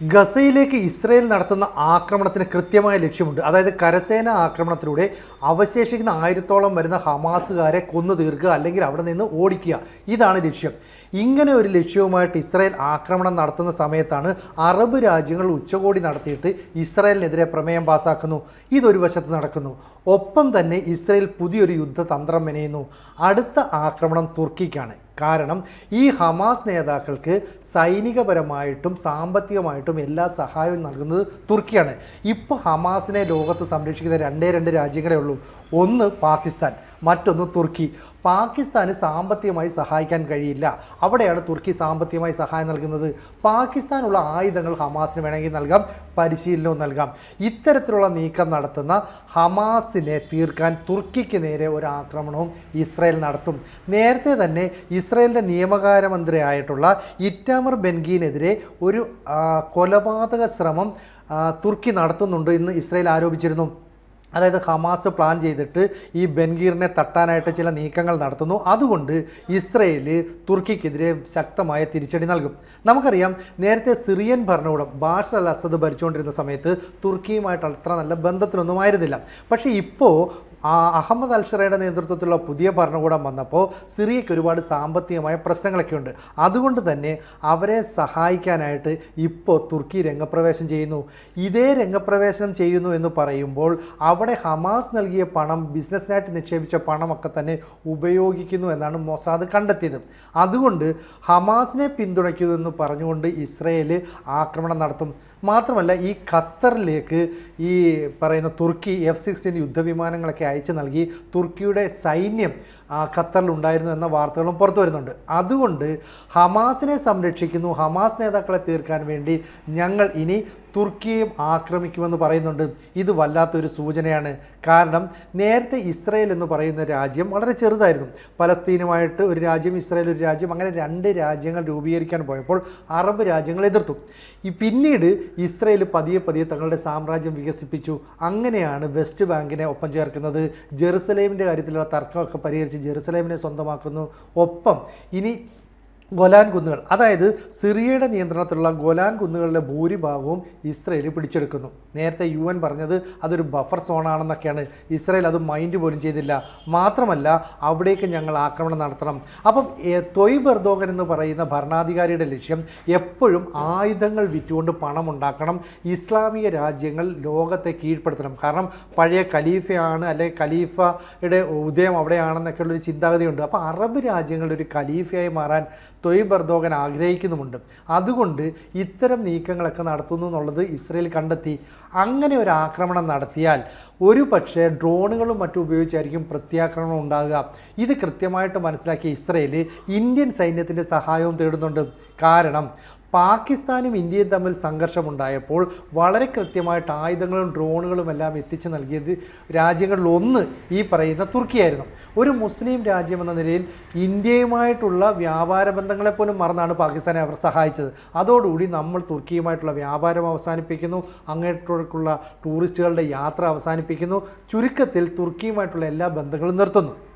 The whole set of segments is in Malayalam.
ഗസയിലേക്ക് ഇസ്രയേൽ നടത്തുന്ന ആക്രമണത്തിന് കൃത്യമായ ലക്ഷ്യമുണ്ട്. അതായത് കരസേന ആക്രമണത്തിലൂടെ അവശേഷിക്കുന്ന ആയിരത്തോളം വരുന്ന ഹമാസുകാരെ കൊന്നു തീർക്കുക അല്ലെങ്കിൽ അവിടെ നിന്ന് ഓടിക്കുക. ഇതാണ് ലക്ഷ്യം. ഇങ്ങനെ ഒരു ലക്ഷ്യവുമായിട്ട് ഇസ്രായേൽ ആക്രമണം നടത്തുന്ന സമയത്താണ് അറബ് രാജ്യങ്ങൾ ഉച്ചകോടി നടത്തിയിട്ട് ഇസ്രായേലിനെതിരെ പ്രമേയം പാസാക്കുന്നു. ഇതൊരു വശത്ത് നടക്കുന്നു. ഒപ്പം തന്നെ ഇസ്രായേൽ പുതിയൊരു യുദ്ധതന്ത്രം മെനയുന്നു. അടുത്ത ആക്രമണം തുർക്കിക്കാണ്. കാരണം ഈ ഹമാസ് നേതാക്കൾക്ക് സൈനികപരമായിട്ടും സാമ്പത്തികമായിട്ടും എല്ലാ സഹായവും നൽകുന്നത് തുർക്കിയാണ്. ഇപ്പോൾ ഹമാസിനെ ലോകത്ത് സംരക്ഷിക്കുന്ന രണ്ടേ രണ്ട് രാജ്യങ്ങളേ ഉള്ളൂ. ഒന്ന് പാകിസ്ഥാൻ. മറ്റൊന്ന് തുർക്കി. പാകിസ്ഥാന് സാമ്പത്തികമായി സഹായിക്കാൻ കഴിയില്ല. അവിടെയാണ് തുർക്കി സാമ്പത്തികമായി സഹായം നൽകുന്നത്. പാകിസ്ഥാനുള്ള ആയുധങ്ങൾ ഹമാസിന് വേണമെങ്കിൽ നൽകാം പരിശീലനവും നൽകാം. ഇത്തരത്തിലുള്ള നീക്കം നടത്തുന്ന ഹമാസിനെ തീർക്കാൻ തുർക്കിക്ക് നേരെ ഒരു ആക്രമണവും ഇസ്രായേൽ നടത്തും. നേരത്തെ തന്നെ ഇസ്രയേലിന്റെ നിയമകാര്യമന്ത്രിയായിട്ടുള്ള ഇറ്റാമർ ബെൻഗീനെതിരെ ഒരു കൊലപാതക ശ്രമം തുർക്കി നടത്തുന്നുണ്ട് എന്ന് ഇസ്രയേൽ ആരോപിച്ചിരുന്നു. അതായത് ഹമാസ് പ്ലാൻ ചെയ്തിട്ട് ഈ ബെൻഗീറിനെ തട്ടാനായിട്ട് ചില നീക്കങ്ങൾ നടത്തുന്നു. അതുകൊണ്ട് ഇസ്രയേൽ തുർക്കിക്കെതിരെ ശക്തമായ തിരിച്ചടി നൽകും. നമുക്കറിയാം നേരത്തെ സിറിയൻ ഭരണകൂടം ബാഷർ അൽ അസദ് ഭരിച്ചുകൊണ്ടിരുന്ന സമയത്ത് തുർക്കിയുമായിട്ട് അത്ര നല്ല ബന്ധത്തിലൊന്നും ആയിരുന്നില്ല. പക്ഷേ ഇപ്പോൾ അഹമ്മദ് അൽഷറയുടെ നേതൃത്വത്തിലുള്ള പുതിയ ഭരണകൂടം വന്നപ്പോൾ സിറിയയ്ക്ക് ഒരുപാട് സാമ്പത്തികമായ പ്രശ്നങ്ങളൊക്കെ ഉണ്ട് അതുകൊണ്ട് തന്നെ അവരെ സഹായിക്കാനായിട്ട് ഇപ്പോൾ തുർക്കി രംഗപ്രവേശം ചെയ്യുന്നു. ഇതേ രംഗപ്രവേശനം ചെയ്യുന്നു എന്ന് പറയുമ്പോൾ അവിടെ ഹമാസ് നൽകിയ പണം ബിസിനസ്സിനായിട്ട് നിക്ഷേപിച്ച പണമൊക്കെ തന്നെ ഉപയോഗിക്കുന്നു എന്നാണ് മൊസാദ് കണ്ടെത്തിയത്. അതുകൊണ്ട് ഹമാസിനെ പിന്തുണയ്ക്കുമെന്ന് പറഞ്ഞുകൊണ്ട് ഇസ്രയേൽ ആക്രമണം നടത്തും. മാത്രമല്ല ഈ ഖത്തറിലേക്ക് ഈ പറയുന്ന തുർക്കി എഫ് സിക്സ്റ്റീൻ യുദ്ധവിമാനങ്ങളൊക്കെ അയച്ചു നൽകി. തുർക്കിയുടെ സൈന്യം ഖത്തറിലുണ്ടായിരുന്നു എന്ന വാർത്തകളും പുറത്തു വരുന്നുണ്ട്. അതുകൊണ്ട് ഹമാസിനെ സംരക്ഷിക്കുന്നു ഹമാസ് നേതാക്കളെ തീർക്കാൻ വേണ്ടി ഞങ്ങൾ ഇനി തുർക്കിയെയും ആക്രമിക്കുമെന്ന് പറയുന്നുണ്ട്. ഇത് വല്ലാത്തൊരു സൂചനയാണ്. കാരണം നേരത്തെ ഇസ്രയേൽ എന്ന് പറയുന്ന രാജ്യം വളരെ ചെറുതായിരുന്നു. പലസ്തീനുമായിട്ട് ഒരു രാജ്യം ഇസ്രയേൽ ഒരു രാജ്യം അങ്ങനെ രണ്ട് രാജ്യങ്ങൾ രൂപീകരിക്കാൻ പോയപ്പോൾ അറബ് രാജ്യങ്ങൾ എതിർത്തു. ഈ പിന്നീട് ഇസ്രയേൽ പതിയെ പതിയെ തങ്ങളുടെ സാമ്രാജ്യം വികസിപ്പിച്ചു. അങ്ങനെയാണ് വെസ്റ്റ് ബാങ്കിനെ ഒപ്പം ചേർക്കുന്നത്. ജെറുസലേമിന്റെ കാര്യത്തിലുള്ള തർക്കമൊക്കെ പരിഹരിച്ച് ജെറുസലേമിനെ സ്വന്തമാക്കുന്നു. ഒപ്പം ഇനി ഗൊലാൻ കുന്നുകൾ അതായത് സിറിയയുടെ നിയന്ത്രണത്തിലുള്ള ഗൊലാൻ കുന്നുകളുടെ ഭൂരിഭാഗവും ഇസ്രയേൽ പിടിച്ചെടുക്കുന്നു. നേരത്തെ യു എൻ പറഞ്ഞത് അതൊരു ബഫർ സോണാണെന്നൊക്കെയാണ്. ഇസ്രയേൽ അത് മൈൻഡ് പോലും ചെയ്തില്ല. മാത്രമല്ല അവിടേക്ക് ഞങ്ങൾ ആക്രമണം നടത്തണം. അപ്പം തൊയ് തൊയ്ബ് എർദോഗൻ എന്ന് പറയുന്ന ഭരണാധികാരിയുടെ ലക്ഷ്യം എപ്പോഴും ആയുധങ്ങൾ വിറ്റുകൊണ്ട് പണം ഉണ്ടാക്കണം ഇസ്ലാമിക രാജ്യങ്ങൾ ലോകത്തെ കീഴ്പ്പെടുത്തണം. കാരണം പഴയ ഖലീഫയാണ് അല്ലെങ്കിൽ ഖലീഫയുടെ ഉദയം അവിടെയാണെന്നൊക്കെയുള്ളൊരു ചിന്താഗതിയുണ്ട്. അപ്പോൾ അറബ് രാജ്യങ്ങളുടെ ഒരു ഖലീഫയായി മാറാൻ തൊയ്ബ് എർദോഗൻ ആഗ്രഹിക്കുന്നുമുണ്ട്. അതുകൊണ്ട് ഇത്തരം നീക്കങ്ങളൊക്കെ നടത്തുന്നു എന്നുള്ളത് ഇസ്രയേൽ കണ്ടെത്തി. അങ്ങനെ ഒരു ആക്രമണം നടത്തിയാൽ ഒരു പക്ഷേ ഡ്രോണുകളും മറ്റും ഉപയോഗിച്ചായിരിക്കും പ്രത്യാക്രമണം ഉണ്ടാകുക. ഇത് കൃത്യമായിട്ട് മനസ്സിലാക്കിയ ഇസ്രയേൽ ഇന്ത്യൻ സൈന്യത്തിന്റെ സഹായവും തേടുന്നുണ്ട്. കാരണം പാകിസ്ഥാനും ഇന്ത്യയും തമ്മിൽ സംഘർഷമുണ്ടായപ്പോൾ വളരെ കൃത്യമായിട്ട് ആയുധങ്ങളും ഡ്രോണുകളും എല്ലാം എത്തിച്ചു നൽകിയത് രാജ്യങ്ങളിൽ ഒന്ന് ഈ പറയുന്ന തുർക്കിയായിരുന്നു. ഒരു മുസ്ലിം രാജ്യം എന്ന നിലയിൽ ഇന്ത്യയുമായിട്ടുള്ള വ്യാപാര ബന്ധങ്ങളെ പോലും മറന്നാണ് പാകിസ്ഥാനെ അവർ സഹായിച്ചത്. അതോടുകൂടി നമ്മൾ തുർക്കിയുമായിട്ടുള്ള വ്യാപാരം അവസാനിപ്പിക്കുന്നു. അങ്ങോട്ടേക്കുള്ള ടൂറിസ്റ്റുകളുടെ യാത്ര അവസാനിപ്പിക്കുന്നു. ചുരുക്കത്തിൽ തുർക്കിയുമായിട്ടുള്ള എല്ലാ ബന്ധങ്ങളും നിർത്തുന്നു.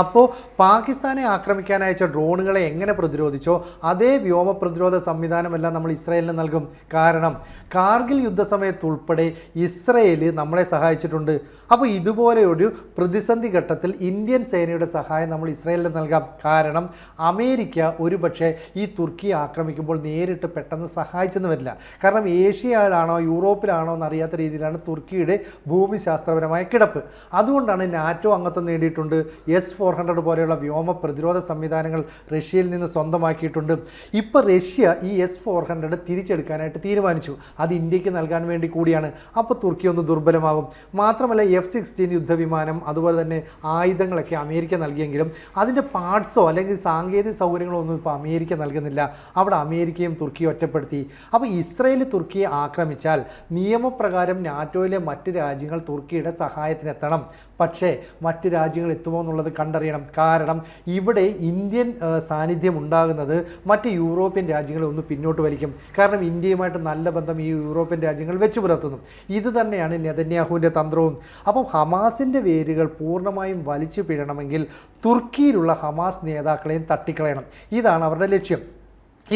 അപ്പോൾ പാകിസ്ഥാനെ ആക്രമിക്കാൻ അയച്ച ഡ്രോണുകളെ എങ്ങനെ പ്രതിരോധിച്ചോ അതേ വ്യോമ പ്രതിരോധ സംവിധാനമെല്ലാം നമ്മൾ ഇസ്രയേലിന് നൽകും. കാരണം കാർഗിൽ യുദ്ധസമയത്ത് ഉൾപ്പെടെ ഇസ്രയേൽ നമ്മളെ സഹായിച്ചിട്ടുണ്ട്. അപ്പോൾ ഇതുപോലെയൊരു പ്രതിസന്ധി ഘട്ടത്തിൽ ഇന്ത്യൻ സേനയുടെ സഹായം നമ്മൾ ഇസ്രയേലിന് നൽകാം. കാരണം അമേരിക്ക ഒരുപക്ഷെ ഈ തുർക്കി ആക്രമിക്കുമ്പോൾ നേരിട്ട് പെട്ടെന്ന് സഹായിച്ചെന്ന് വരില്ല. കാരണം ഏഷ്യയിലാണോ യൂറോപ്പിലാണോ എന്നറിയാത്ത രീതിയിലാണ് തുർക്കിയുടെ ഭൂമിശാസ്ത്രപരമായ കിടപ്പ്. അതുകൊണ്ടാണ് നാറ്റോ അംഗത്വം നേടിയിട്ടുണ്ട്. എസ് ഫോർ ഹൺഡ്രഡ് പോലെയുള്ള വ്യോമ പ്രതിരോധ സംവിധാനങ്ങൾ റഷ്യയിൽ നിന്ന് സ്വന്തമാക്കിയിട്ടുണ്ട്. ഇപ്പോൾ റഷ്യ ഈ എസ് ഫോർ ഹൺഡ്രഡ് തിരിച്ചെടുക്കാനായിട്ട് തീരുമാനിച്ചു. അത് ഇന്ത്യയ്ക്ക് നൽകാൻ വേണ്ടി കൂടിയാണ്. അപ്പോൾ തുർക്കി ഒന്ന് ദുർബലമാകും മാത്രമല്ല എഫ് സിക്സ്റ്റീൻ യുദ്ധവിമാനം അതുപോലെ തന്നെ ആയുധങ്ങളൊക്കെ അമേരിക്ക നൽകിയെങ്കിലും അതിന്റെ പാർട്സോ അല്ലെങ്കിൽ സാങ്കേതിക സൗകര്യങ്ങളോ ഒന്നും ഇപ്പോൾ അമേരിക്ക നൽകുന്നില്ല. അവിടെ അമേരിക്കയും തുർക്കിയും ഒറ്റപ്പെടുത്തി. അപ്പോൾ ഇസ്രയേൽ തുർക്കിയെ ആക്രമിച്ചാൽ നിയമപ്രകാരം നാറ്റോയിലെ മറ്റ് രാജ്യങ്ങൾ തുർക്കിയുടെ സഹായത്തിനെത്തണം. പക്ഷേ മറ്റ് രാജ്യങ്ങൾ എത്തുമോ എന്നുള്ളത് കണ്ടറിയണം. കാരണം ഇവിടെ ഇന്ത്യൻ സാന്നിധ്യം ഉണ്ടാകുന്നത് മറ്റ് യൂറോപ്യൻ രാജ്യങ്ങളെ ഒന്ന് പിന്നോട്ട് വലിക്കും. കാരണം ഇന്ത്യയുമായിട്ട് നല്ല ബന്ധം ഈ യൂറോപ്യൻ രാജ്യങ്ങൾ വെച്ച് പുലർത്തുന്നു. ഇത് തന്നെയാണ് നെതന്യാഹുവിന്റെ തന്ത്രവും. അപ്പം ഹമാസിന്റെ വേരുകൾ പൂർണമായും വലിച്ചു പിഴണമെങ്കിൽ തുർക്കിയിലുള്ള ഹമാസ് നേതാക്കളെയും തട്ടിക്കളയണം. ഇതാണ് അവരുടെ ലക്ഷ്യം.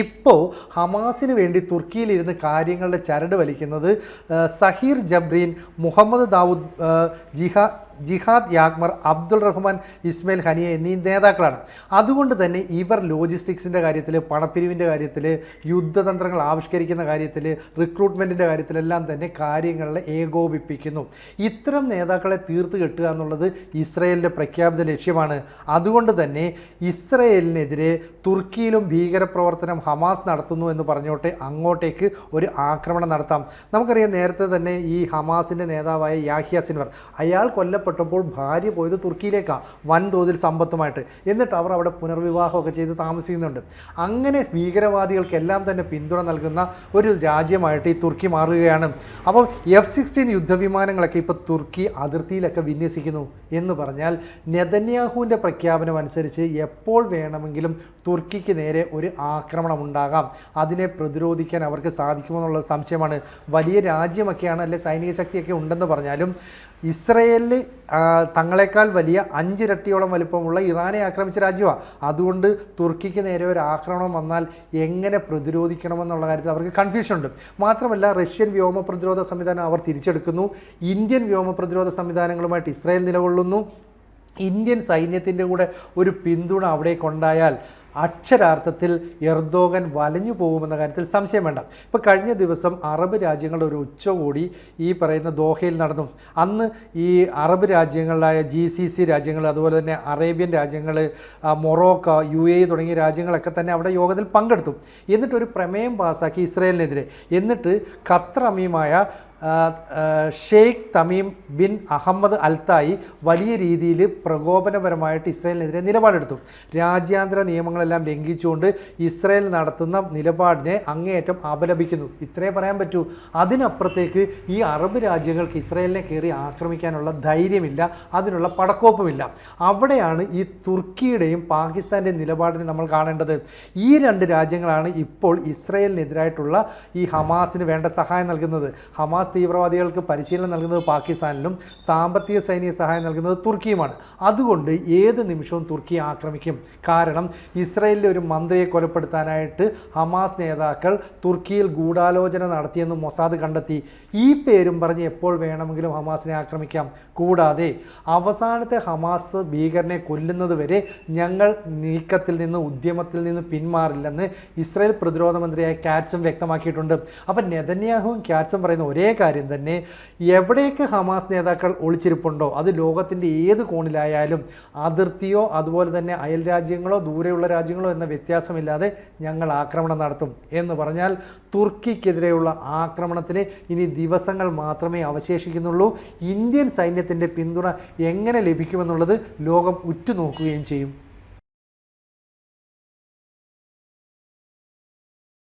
ഇപ്പോൾ ഹമാസിന് വേണ്ടി തുർക്കിയിലിരുന്ന് കാര്യങ്ങളുടെ ചരട് വലിക്കുന്നത് സഹീർ ജബ്രീൻ മുഹമ്മദ് ദാവൂദ് ജിഹാ ജിഹാദ് യാഗ്മർ അബ്ദുൾ റഹ്മാൻ ഇസ്മയിൽ ഹനിയ എന്നീ നേതാക്കളാണ്. അതുകൊണ്ട് തന്നെ ഇവർ ലോജിസ്റ്റിക്സിന്റെ കാര്യത്തിൽ പണപ്പിരിവിന്റെ കാര്യത്തിൽ യുദ്ധതന്ത്രങ്ങൾ ആവിഷ്കരിക്കുന്ന കാര്യത്തിൽ റിക്രൂട്ട്മെന്റിന്റെ കാര്യത്തിലെല്ലാം തന്നെ കാര്യങ്ങളെ ഏകോപിപ്പിക്കുന്നു. ഇത്തരം നേതാക്കളെ തീർത്ത് കെട്ടുക എന്നുള്ളത് ഇസ്രയേലിന്റെ പ്രഖ്യാപിത ലക്ഷ്യമാണ്. അതുകൊണ്ട് തന്നെ ഇസ്രയേലിനെതിരെ തുർക്കിയിലും ഭീകരപ്രവർത്തനം ഹമാസ് നടത്തുന്നു എന്ന് പറഞ്ഞോട്ടെ അങ്ങോട്ടേക്ക് ഒരു ആക്രമണം നടത്താം. നമുക്കറിയാം നേരത്തെ തന്നെ ഈ ഹമാസിന്റെ നേതാവായ യാഹിയ സിൻവർ അയാൾ കൊല്ലപ്പെട്ടപ്പോൾ ഭാര്യ പോയത് തുർക്കിയിലേക്കാണ് വൻതോതിൽ സമ്പത്തുമായിട്ട്. എന്നിട്ട് അവർ അവിടെ പുനർവിവാഹമൊക്കെ ചെയ്ത് താമസിക്കുന്നുണ്ട്. അങ്ങനെ ഭീകരവാദികൾക്കെല്ലാം തന്നെ പിന്തുണ നൽകുന്ന ഒരു രാജ്യമായിട്ട് ഈ തുർക്കി മാറുകയാണ്. അപ്പം എഫ് സിക്സ്റ്റീൻ യുദ്ധവിമാനങ്ങളൊക്കെ ഇപ്പോൾ തുർക്കി അതിർത്തിയിലൊക്കെ വിന്യസിക്കുന്നു എന്ന് പറഞ്ഞാൽ നെതന്യാഹുവിന്റെ പ്രഖ്യാപനം അനുസരിച്ച് എപ്പോൾ വേണമെങ്കിലും തുർക്കിക്ക് നേരെ ഒരു ആക്രമണം ഉണ്ടാകാം. അതിനെ പ്രതിരോധിക്കാൻ അവർക്ക് സാധിക്കുമോ എന്നുള്ള സംശയമാണ്. വലിയ രാജ്യമൊക്കെയാണ് അല്ലെ സൈനിക ശക്തിയൊക്കെ ഉണ്ടെന്ന് പറഞ്ഞാലും ഇസ്രയേലിൽ തങ്ങളെക്കാൾ വലിയ അഞ്ചിരട്ടിയോളം വലിപ്പമുള്ള ഇറാനെ ആക്രമിച്ച രാജ്യമാണ് അതുകൊണ്ട് തുർക്കിക്ക് നേരെ ഒരു ആക്രമണം വന്നാൽ എങ്ങനെ പ്രതിരോധിക്കണമെന്നുള്ള കാര്യത്തിൽ അവർക്ക് കൺഫ്യൂഷൻ ഉണ്ട്. മാത്രമല്ല റഷ്യൻ വ്യോമ പ്രതിരോധ സംവിധാനം അവർ തിരിച്ചെടുക്കുന്നു. ഇന്ത്യൻ വ്യോമ പ്രതിരോധ സംവിധാനങ്ങളുമായിട്ട് ഇസ്രായേൽ നിലകൊള്ളുന്നു. ഇന്ത്യൻ സൈന്യത്തിന്റെ കൂടെ ഒരു പിന്തുണ അവിടേക്കുണ്ടായാൽ അക്ഷരാർത്ഥത്തിൽ എർദോഗൻ വലഞ്ഞു പോകുമെന്ന കാര്യത്തിൽ സംശയം വേണ്ട. ഇപ്പോൾ കഴിഞ്ഞ ദിവസം അറബ് രാജ്യങ്ങളുടെ ഒരു ഉച്ചകൂടി ഈ പറയുന്ന ദോഹയിൽ നടന്നു. അന്ന് ഈ അറബ് രാജ്യങ്ങളായ ജി സി സി രാജ്യങ്ങൾ അതുപോലെ തന്നെ അറേബ്യൻ രാജ്യങ്ങൾ മൊറോക്ക യു എ തുടങ്ങിയ രാജ്യങ്ങളൊക്കെ തന്നെ അവിടെ യോഗത്തിൽ പങ്കെടുത്തു. എന്നിട്ട് ഒരു പ്രമേയം പാസ്സാക്കി ഇസ്രയേലിനെതിരെ. എന്നിട്ട് Qatar അമീമായ Sheikh Tamim bin Ahmad Al Thani വലിയ രീതിയിൽ പ്രകോപനപരമായിട്ട് ഇസ്രായേലിനെതിരെ നിലപാടെടുത്തു. രാജ്യാന്തര നിയമങ്ങളെല്ലാം ലംഘിച്ചുകൊണ്ട് ഇസ്രായേൽ നടത്തുന്ന നിലപാടിനെ അങ്ങേയറ്റം അപലപിക്കുന്നു. ഇത്രേ പറയാൻ പറ്റൂ. അതിനപ്പുറത്തേക്ക് ഈ അറബ് രാജ്യങ്ങൾക്ക് ഇസ്രായേലിനെ കയറി ആക്രമിക്കാനുള്ള ധൈര്യമില്ല അതിനുള്ള പടക്കോപ്പുമില്ല. അവിടെയാണ് ഈ തുർക്കിയുടെയും പാകിസ്ഥാന്റെയും നിലപാടിനെ നമ്മൾ കാണേണ്ടത്. ഈ രണ്ട് രാജ്യങ്ങളാണ് ഇപ്പോൾ ഇസ്രായേലിനെതിരായിട്ടുള്ള ഈ ഹമാസിന് വേണ്ട സഹായം നൽകുന്നത്. ഹമാസ് തീവ്രവാദികൾക്ക് പരിശീലനം നൽകുന്നത് പാകിസ്ഥാനിലും സാമ്പത്തിക സൈനിക സഹായം നൽകുന്നത് തുർക്കിയുമാണ്. അതുകൊണ്ട് ഏത് നിമിഷവും തുർക്കി ആക്രമിക്കും. കാരണം ഇസ്രയേലിലെ ഒരു മന്ത്രിയെ കൊലപ്പെടുത്താനായിട്ട് ഹമാസ് നേതാക്കൾ തുർക്കിയിൽ ഗൂഢാലോചന നടത്തിയെന്ന് മൊസാദ് കണ്ടെത്തി. ഈ പേരും പറഞ്ഞ് എപ്പോൾ വേണമെങ്കിലും ഹമാസിനെ ആക്രമിക്കാം. കൂടാതെ അവസാനത്തെ ഹമാസ് ഭീകരനെ കൊല്ലുന്നത് വരെ ഞങ്ങൾ നീക്കത്തിൽ നിന്ന് ഉദ്യമത്തിൽ നിന്ന് പിന്മാറില്ലെന്ന് ഇസ്രായേൽ പ്രതിരോധ മന്ത്രിയായ കാറ്റ്സും വ്യക്തമാക്കിയിട്ടുണ്ട്. അപ്പം നെതന്യാഹുവും കാറ്റ്സും പറയുന്ന ഒരേ കാര്യം തന്നെ എവിടേക്ക് ഹമാസ് നേതാക്കൾ ഒളിച്ചിരിപ്പുണ്ടോ അത് ലോകത്തിന്റെ ഏത് കോണിലായാലും അതിർത്തിയോ അതുപോലെ തന്നെ അയൽ രാജ്യങ്ങളോ ദൂരെയുള്ള രാജ്യങ്ങളോ എന്ന വ്യത്യാസമില്ലാതെ ഞങ്ങൾ ആക്രമണം നടത്തും എന്ന് പറഞ്ഞാൽ തുർക്കിക്കെതിരെയുള്ള ആക്രമണത്തിന് ഇനി ദിവസങ്ങൾ മാത്രമേ അവശേഷിക്കുന്നുള്ളൂ. ഇന്ത്യൻ സൈന്യത്തിന്റെ പിന്തുണ എങ്ങനെ ലഭിക്കുമെന്നുള്ളത് ലോകം ഉറ്റുനോക്കുകയും ചെയ്യും.